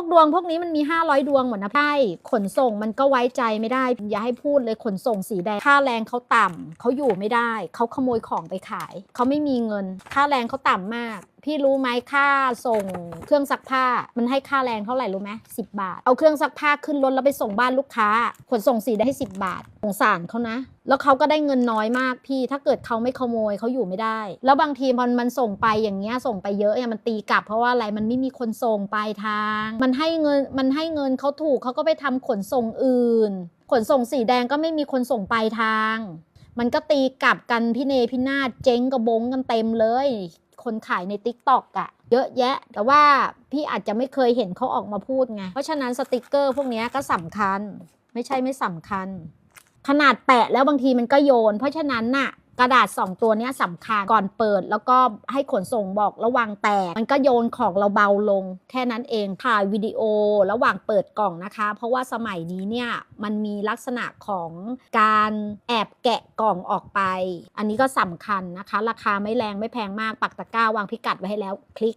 วกดวงพวกนี้มันมี 500 ดวงหมดนะใช่ขนส่งมันก็ไว้ใจไม่ได้ อย่าให้พูดเลยขนส่งสีแดง ค่าแรงเขาต่ำเขาอยู่ไม่ได้ เขาขโมยของไปขาย เขาไม่มีเงิน ค่าแรงเขาต่ำมากพี่รู้ไหมค่าส่งเครื่องซักผ้ามันให้ค่าแรงเท่าไหร่รู้ไหมสิบาท เอาเครื่องซักผ้าขึ้นรถแล้วไปส่งบ้านลูกค้า ขนส่งสีได้ให้สิบบาทสงสารเขานะ แล้วเขาก็ได้เงินน้อยมากพี่ ถ้าเกิดเขาไม่ขโมยเขาอยู่ไม่ได้ แล้วบางทีมันมันส่งไปอย่างเงี้ยส่งไปเยอะเนี่ยมันตีกลับเพราะว่าอะไรมันไม่มีคนส่งปลายทาง มันให้เงินมันให้เงินเขาถูกเขาก็ไปทำขนส่งอื่น ขนส่งสีแดงก็ไม่มีคนส่งปลายทาง มันก็ตีกลับกันพี่เนพี่นาศเจ๊งกระบงกันเต็มเลย คนขายใน t ิ k t o k อะเยอะแยะ แต่ว่าพี่อาจจะไม่เคยเห็นเขาออกมาพูดไง เพราะฉะนั้นสติกเกอร์พวกนี้ก็สำคัญ ไม่ใช่ไม่สำคัญ ขนาดแปะแล้วบางทีมันก็โยน เพราะฉะนั้นน่ะ กระดาษ 2 ตัวนี้สำคัญก่อนเปิด แล้วก็ให้ขนส่งบอกระวังแตก มันก็โยนของเราเบาลง แค่นั้นเองถ่ายวิดีโอระหว่างเปิดกล่องนะคะ เพราะว่าสมัยนี้เนี่ยมันมีลักษณะของการแอบแกะกล่องออกไป อันนี้ก็สำคัญนะคะ ราคาไม่แรงไม่แพงมากปักตะกร้าวางพิกัดไว้ให้แล้วคลิก